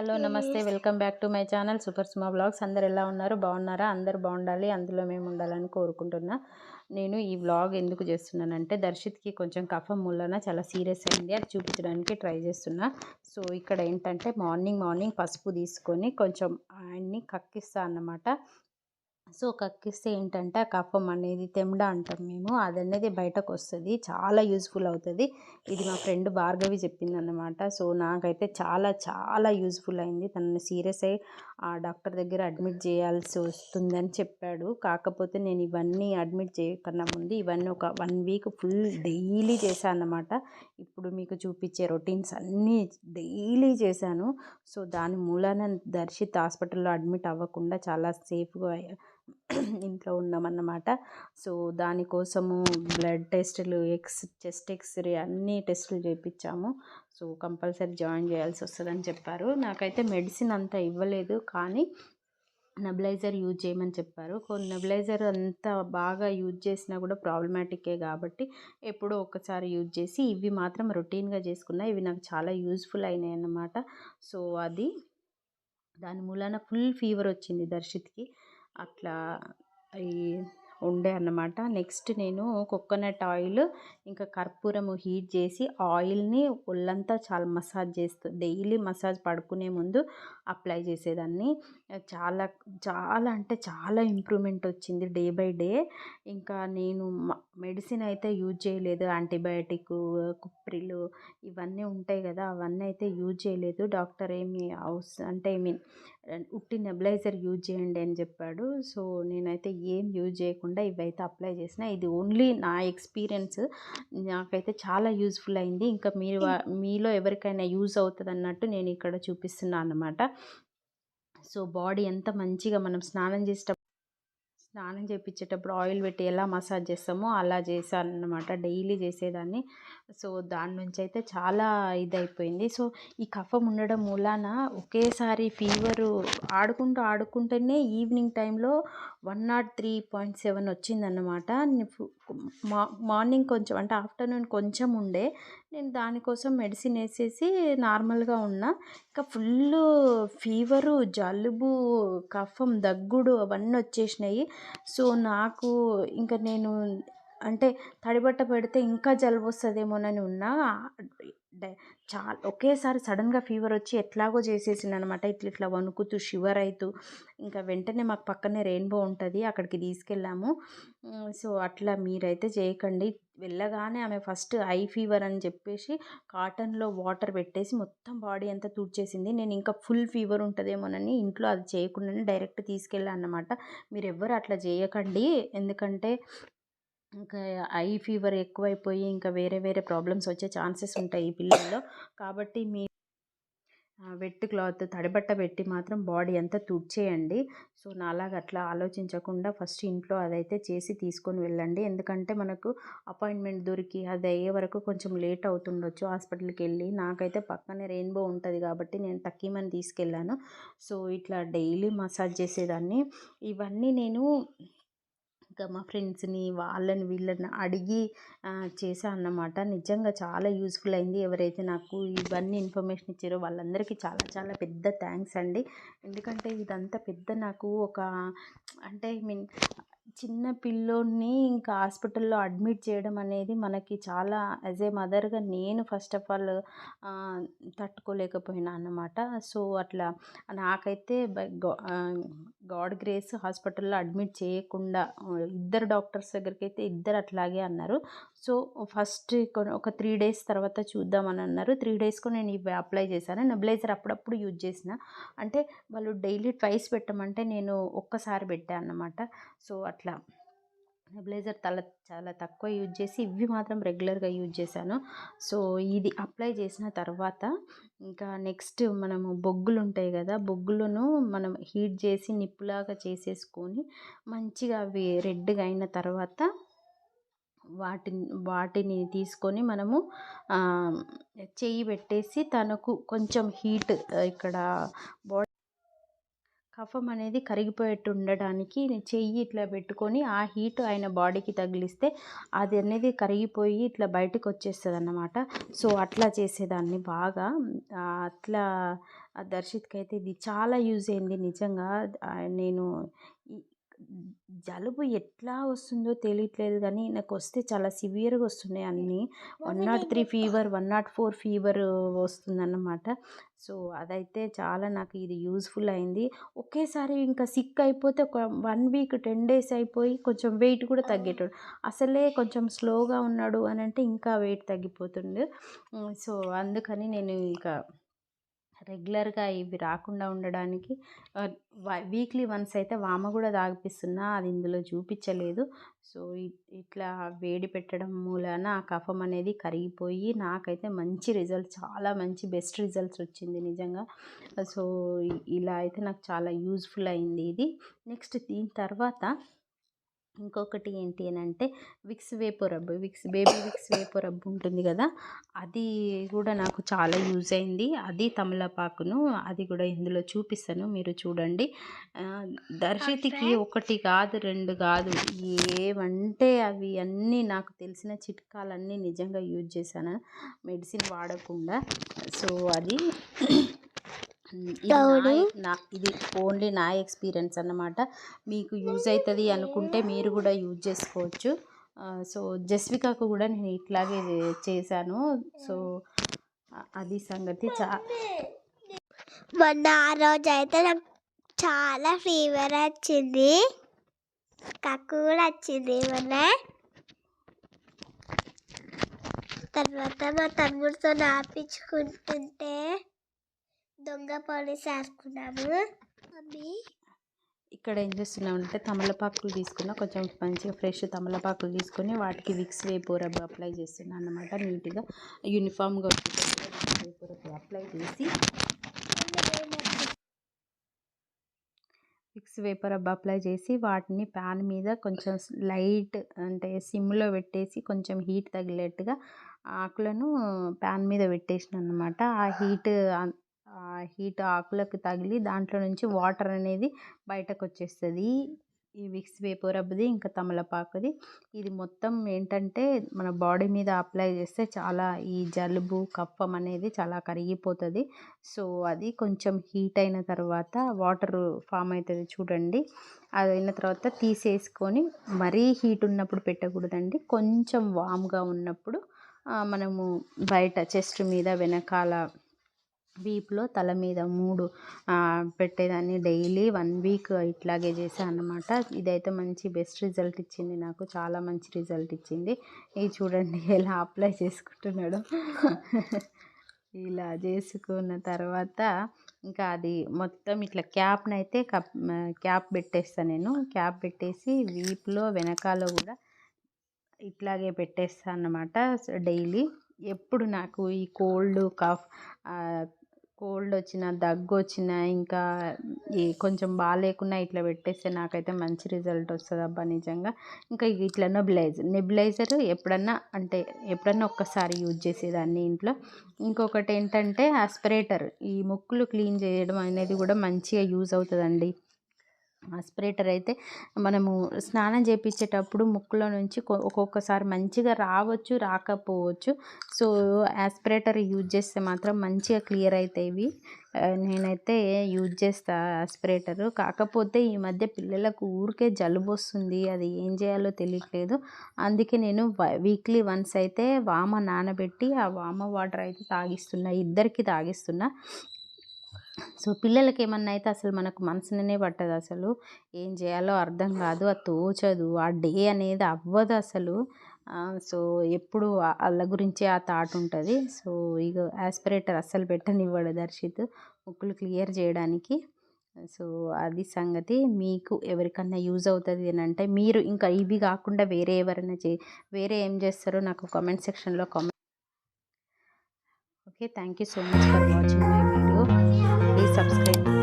Hello నమస్తే. Welcome back to my channel super Suma blogs. అందరు ఎలా ఉన్నారు? బాగున్నారా? అందరు బాగుండాలి. అందులో మేము ఉండాలని కోరుకుంటున్నా. నేను ఈ వ్లాగ్ ఎందుకు చేస్తున్నానంటే దర్శిత్కి కొంచెం కఫం మూలన చాలా సీరియస్ అయింది. అది చూపించడానికి ట్రై చేస్తున్నా. సో ఇక్కడ ఏంటంటే మార్నింగ్ మార్నింగ్ పసుపు తీసుకొని కొంచెం ఆయన్ని కక్కిస్తా అన్నమాట. సో కక్కిస్తే ఏంటంటే ఆ కఫం అనేది తెమ్డ అంటాం మేము. అది అనేది బయటకు వస్తుంది చాలా యూజ్ఫుల్ అవుతుంది. ఇది మా ఫ్రెండ్ భార్గవి చెప్పింది అనమాట సో నాకైతే చాలా చాలా యూజ్ఫుల్ అయింది. తనని సీరియస్ అయ్యి ఆ డాక్టర్ దగ్గర అడ్మిట్ చేయాల్సి వస్తుందని చెప్పాడు. కాకపోతే నేను ఇవన్నీ అడ్మిట్ చేయకన్నా ముందు ఇవన్నీ ఒక వన్ వీక్ ఫుల్ డైలీ చేశాను అన్నమాట. ఇప్పుడు మీకు చూపించే రొటీన్స్ అన్నీ డైలీ చేశాను. సో దాని మూలాన దర్శిత్ హాస్పిటల్లో అడ్మిట్ అవ్వకుండా చాలా సేఫ్గా ఇంట్లో ఉన్నామన్నమాట. సో దానికోసము బ్లడ్ టెస్టులు ఎక్స్ చెస్ట్ ఎక్స్రే అన్ని టెస్టులు చేయించాము సో కంపల్సరీ జాయిన్ చేయాల్సి వస్తుందని చెప్పారు. నాకైతే మెడిసిన్ అంతా ఇవ్వలేదు కానీ నెబిలైజర్ యూజ్ చేయమని చెప్పారు. నెబిలైజర్ అంత బాగా యూజ్ చేసినా కూడా ప్రాబ్లమాటికే కాబట్టి ఎప్పుడో ఒకసారి యూజ్ చేసి ఇవి మాత్రం రొటీన్గా చేసుకున్నా ఇవి నాకు చాలా యూజ్ఫుల్ అయినాయి అన్నమాట సో అది దాని మూలాన ఫుల్ ఫీవర్ వచ్చింది దర్శిత్కి. అట్లా ఈ ఉండే అన్నమాట. నెక్స్ట్ నేను కోకోనట్ ఆయిల్ ఇంకా కర్పూరము హీట్ చేసి ఆయిల్ని ఒళ్ళంతా చాలా మసాజ్ చేస్తూ డైలీ మసాజ్ పడుకునే ముందు అప్లై చేసేదాన్ని. చాలా చాలా అంటే చాలా ఇంప్రూవ్మెంట్ వచ్చింది డే బై డే. ఇంకా నేను మెడిసిన్ అయితే యూజ్ చేయలేదు యాంటీబయాటిక్ కుప్రిలు ఇవన్నీ ఉంటాయి కదా అవన్నీ అయితే యూజ్ చేయలేదు. డాక్టర్ ఏమి అవస అంటే ఐ మీన్ ఉట్టి నెబిలైజర్ యూజ్ చేయండి అని చెప్పాడు. సో నేనైతే ఏం యూజ్ చేయకుండా ఇవైతే అప్లై చేసిన. ఇది ఓన్లీ నా ఎక్స్పీరియన్స్. నాకైతే చాలా యూజ్ఫుల్ అయింది. ఇంకా మీరు మీలో ఎవరికైనా యూజ్ అవుతుంది అన్నట్టు నేను ఇక్కడ చూపిస్తున్నాను అనమాట సో బాడీ ఎంత మంచిగా మనం స్నానం చేసేటప్పుడు స్నానం చేయించేటప్పుడు ఆయిల్ పెట్టి ఎలా మసాజ్ చేస్తామో అలా చేశాను అనమాట డైలీ చేసేదాన్ని. సో దాని నుంచి అయితే చాలా ఇదైపోయింది. సో ఈ కఫం ఉండడం మూలాన ఒకేసారి ఫీవరు ఆడుకుంటూ ఆడుకుంటేనే ఈవినింగ్ టైంలో one naught three point seven వచ్చిందన్నమాట. మార్నింగ్ కొంచెం అంటే ఆఫ్టర్నూన్ కొంచెం ఉండే. నేను దానికోసం మెడిసిన్ వేసేసి నార్మల్గా ఉన్నా. ఇంకా ఫుల్ ఫీవరు జలుబు కఫం దగ్గుడు అవన్నీ వచ్చేసినాయి. సో నాకు ఇంకా నేను అంటే తడిబట్ట పెడితే ఇంకా జలుబు వస్తుందేమోనని ఉన్నా చాలా ఒకేసారి సడన్గా ఫీవర్ వచ్చి ఎట్లాగో చేసేసింది అనమాట ఇట్లా ఇట్లా వణుకుతూ షివర్ అవుతూ ఇంకా వెంటనే మాకు పక్కనే రెయిన్బో ఉంటుంది అక్కడికి తీసుకెళ్ళాము. సో అట్లా మీరైతే చేయకండి. వెళ్ళగానే ఆమె ఫస్ట్ ఐ ఫీవర్ అని చెప్పేసి కాటన్లో వాటర్ పెట్టేసి మొత్తం బాడీ అంతా తుడిచేసింది. నేను ఇంకా ఫుల్ ఫీవర్ ఉంటుందేమోనని ఇంట్లో అది చేయకుండానే డైరెక్ట్ తీసుకెళ్ళాను అనమాట మీరు ఎవ్వరు అట్లా చేయకండి. ఎందుకంటే ఇంకా ఐ ఫీవర్ ఎక్కువైపోయి ఇంకా వేరే వేరే ప్రాబ్లమ్స్ వచ్చే ఛాన్సెస్ ఉంటాయి ఈ పిల్లల్లో. కాబట్టి మీ వెట్ క్లాత్ తడిబట్ట పెట్టి మాత్రం బాడీ అంతా తుడిచేయండి. సో నాలాగా అట్లా ఆలోచించకుండా ఫస్ట్ ఇంట్లో అదైతే చేసి తీసుకొని వెళ్ళండి. ఎందుకంటే మనకు అపాయింట్మెంట్ దొరికి అది అయ్యే వరకు కొంచెం లేట్ అవుతుండొచ్చు హాస్పిటల్కి వెళ్ళి. నాకైతే పక్కనే రెయిన్బో ఉంటుంది కాబట్టి నేను తక్కిమని తీసుకెళ్ళాను. సో ఇట్లా డైలీ మసాజ్ చేసేదాన్ని. ఇవన్నీ నేను ఇంకా మా ఫ్రెండ్స్ని వాళ్ళని వీళ్ళని అడిగి చేశాను అన్నమాట. నిజంగా చాలా యూస్ఫుల్ అయింది. ఎవరైతే నాకు ఇవన్నీ ఇన్ఫర్మేషన్ ఇచ్చారో వాళ్ళందరికీ చాలా చాలా పెద్ద థ్యాంక్స్ అండి. ఎందుకంటే ఇదంతా పెద్ద నాకు ఒక అంటే ఐ మీన్ చిన్న పిల్లోడిని ఇంకా హాస్పిటల్లో అడ్మిట్ చేయడం అనేది మనకి చాలా యాజ్ ఏ మదర్గా నేను ఫస్ట్ ఆఫ్ ఆల్ తట్టుకోలేకపోయినా అన్నమాట. సో అట్లా నాకైతే బై గాడ్ గ్రేస్ హాస్పిటల్లో అడ్మిట్ చేయకుండా ఇద్దరు డాక్టర్స్ దగ్గరికి అయితే ఇద్దరు అట్లాగే అన్నారు. సో ఫస్ట్ ఒక త్రీ డేస్ తర్వాత చూద్దామని అన్నారు. త్రీ డేస్కు నేను ఇవి అప్లై చేశాను. నెబిలైజర్ అప్పుడప్పుడు యూజ్ చేసిన. అంటే వాళ్ళు డైలీ ట్వైస్ పెట్టమంటే నేను ఒక్కసారి పెట్టాను అన్నమాట. సో అట్లా నెబిలైజర్ తల చాలా తక్కువ యూజ్ చేసి ఇవి మాత్రం రెగ్యులర్గా యూజ్ చేశాను. సో ఇది అప్లై చేసిన తర్వాత ఇంకా నెక్స్ట్ మనము బొగ్గులు ఉంటాయి కదా బొగ్గులను మనం హీట్ చేసి నిప్పులాగా చేసేసుకొని మంచిగా అవి రెడ్గా అయిన తర్వాత వాటిని వాటిని తీసుకొని మనము చెయ్యి పెట్టేసి తనకు కొంచెం హీట్ ఇక్కడ బాడీ కఫం అనేది కరిగిపోయేట్టు ఉండడానికి చెయ్యి ఇట్లా పెట్టుకొని ఆ హీట్ ఆయన బాడీకి తగిలిస్తే అది అనేది కరిగిపోయి ఇట్లా బయటకు వచ్చేస్తుంది అన్నమాట సో అట్లా చేసేదాన్ని బాగా. అట్లా దర్శిత్కి అయితే ఇది చాలా యూజ్ అయింది నిజంగా నేను జలుబు ఎట్లా వస్తుందో తెలియట్లేదు కానీ నాకు వస్తే చాలా సివియర్గా వస్తున్నాయి అన్నీ. One naught three fever one naught four fever వస్తుందన్నమాట. సో అదైతే చాలా నాకు ఇది యూజ్ఫుల్ అయింది. ఒకేసారి ఇంకా సిక్ అయిపోతే ఒక వన్ వీక్ టెన్ డేస్ అయిపోయి కొంచెం వెయిట్ కూడా తగ్గేటోడు. అసలే కొంచెం స్లోగా ఉన్నాడు అని అంటే ఇంకా వెయిట్ తగ్గిపోతుండే. సో అందుకని నేను ఇంకా రెగ్యులర్గా ఇవి రాకుండా ఉండడానికి వీక్లీ వన్స్ అయితే వామ కూడా తాగిపిస్తున్నా అది ఇందులో చూపించలేదు. సో ఇట్లా వేడి పెట్టడం మూలాన ఆ కఫం అనేది కరిగిపోయి నాకైతే మంచి రిజల్ట్ చాలా మంచి బెస్ట్ రిజల్ట్స్ వచ్చింది నిజంగా. సో ఇలా అయితే నాకు చాలా యూజ్ఫుల్ అయింది ఇది. నెక్స్ట్ దీని తర్వాత ఇంకొకటి ఏంటి అని అంటే Vicks VapoRub Vicks baby Vicks VapoRub ఉంటుంది కదా అది కూడా నాకు చాలా యూజ్ అయింది. అది తమలపాకును అది కూడా ఇందులో చూపిస్తాను మీరు చూడండి. దర్శితికి ఒకటి కాదు రెండు కాదు ఏవంటే అవి అన్నీ నాకు తెలిసిన చిట్కాలన్నీ నిజంగా యూజ్ చేశాను. మెడిసిన్ వాడకుండా. సో అది నా ఇది ఓన్లీ నా ఎక్స్పీరియన్స్ అన్నమాట. మీకు యూజ్ అవుతుంది అనుకుంటే మీరు కూడా యూజ్ చేసుకోవచ్చు. సో జస్వికాకు కూడా నేను ఇట్లాగే చేశాను. సో అది సంగతి చా మొన్న ఆ రోజు అయితే నాకు చాలా ఫీవర్ వచ్చింది. కక్కు కూడా వచ్చింది మొన్న. తర్వాత మా తమ్ముడితో నాపించుకుంటుంటే దొంగ పోలీస్ ఆడుకున్నాము. మమ్మీ. ఇక్కడ ఏం చేస్తున్నామంటే తమలపాకులు తీసుకున్న కొంచెం మంచిగా ఫ్రెష్ తమలపాకులు తీసుకొని వాటికి విక్స్ వేపు రబ్బు అప్లై చేస్తున్నాను అనమాట నీట్గా. యూనిఫామ్గా వేపో రబ్బు అప్లై చేసి. విక్స్ వేపర్ రబ్బ అప్లై చేసి వాటిని ప్యాన్ మీద కొంచెం లైట్ అంటే సిమ్లో పెట్టేసి కొంచెం హీట్ తగిలేట్టుగా ఆకులను ప్యాన్ మీద పెట్టేసిన అనమాట ఆ హీట్ హీట్ ఆకులకు తగిలి దాంట్లో నుంచి వాటర్ అనేది బయటకు వచ్చేస్తుంది ఈ విక్స్ వేపర్ రబ్బది ఇంకా తమలపాకుది. ఇది మొత్తం ఏంటంటే మన బాడీ మీద అప్లై చేస్తే చాలా ఈ జలుబు కఫం అనేది చాలా కరిగిపోతుంది. సో అది కొంచెం హీట్ అయిన తర్వాత వాటర్ ఫామ్ అవుతుంది చూడండి. అది అయిన తర్వాత తీసేసుకొని మరీ హీట్ ఉన్నప్పుడు పెట్టకూడదండి. కొంచెం వామ్గా ఉన్నప్పుడు మనము బయట చెస్ట్ మీద వెనకాల వీపులో తల మీద మూడు పెట్టేదాన్ని డైలీ వన్ వీక్ ఇట్లాగే చేశాను అన్నమాట. ఇదైతే మంచి బెస్ట్ రిజల్ట్ ఇచ్చింది నాకు చాలా మంచి రిజల్ట్ ఇచ్చింది. ఇది చూడండి ఎలా అప్లై చేసుకుంటున్నాడు. ఇలా చేసుకున్న తర్వాత ఇంకా అది మొత్తం ఇట్లా క్యాప్ని అయితే కప్ క్యాప్ పెట్టేస్తాను నేను. క్యాప్ పెట్టేసి వీపులో వెనకాల కూడా ఇట్లాగే పెట్టేస్తాను అన్నమాట డైలీ. ఎప్పుడు నాకు ఈ కోల్డ్ కఫ్ కోల్డ్ వచ్చిన దగ్గు వచ్చినా ఇంకా ఏ కొంచెం బాగాలేకున్నా ఇట్లా పెట్టేస్తే నాకైతే మంచి రిజల్ట్ వస్తుంది అబ్బా నిజంగా. ఇంకా ఇట్లా నెబులైజర్ నెబులైజర్ ఎప్పుడన్నా అంటే ఎప్పుడన్నా ఒక్కసారి యూజ్ చేసేదాన్ని ఇంట్లో. ఇంకొకటి ఏంటంటే ఆస్పిరేటర్ ఈ ముక్కులు క్లీన్ చేయడం అనేది కూడా మంచిగా యూజ్ అవుతుందండి. ఆస్పిరేటర్ అయితే మనము స్నానం చేపించేటప్పుడు ముక్కులో నుంచి ఒక్కొక్కసారి మంచిగా రావచ్చు రాకపోవచ్చు. సో ఆస్పిరేటర్ యూజ్ చేస్తే మాత్రం మంచిగా క్లియర్ అవుతాయి నేనైతే యూజ్ చేస్తా ఆస్పిరేటరు. కాకపోతే ఈ మధ్య పిల్లలకు ఊరికే జలుబు వస్తుంది అది ఏం చేయాలో తెలియట్లేదు. అందుకే నేను వీక్లీ వన్స్ అయితే వామ నానబెట్టి ఆ వామ వాటర్ అయితే తాగిస్తున్నా ఇద్దరికి తాగిస్తున్నా. సో పిల్లలకి ఏమన్నా అయితే అసలు మనకు మనసునే పట్టదు అసలు. ఏం చేయాలో అర్థం కాదు. అది తోచదు. ఆ డే అనేది అవ్వదు అసలు. సో ఎప్పుడు వాళ్ళ గురించే ఆ థాట్ ఉంటుంది. సో ఇక ఆస్పిరేటర్ అస్సలు పెట్టనివ్వడు దర్శిత్ ముక్కులు క్లియర్ చేయడానికి. సో అది సంగతి. మీకు ఎవరికన్నా యూజ్ అవుతుంది అని అంటే మీరు ఇంకా ఇవి కాకుండా వేరే ఎవరైనా చే వేరే ఏం చేస్తారో నాకు కామెంట్ సెక్షన్లో comment. Okay thank you so much for watching my please subscribe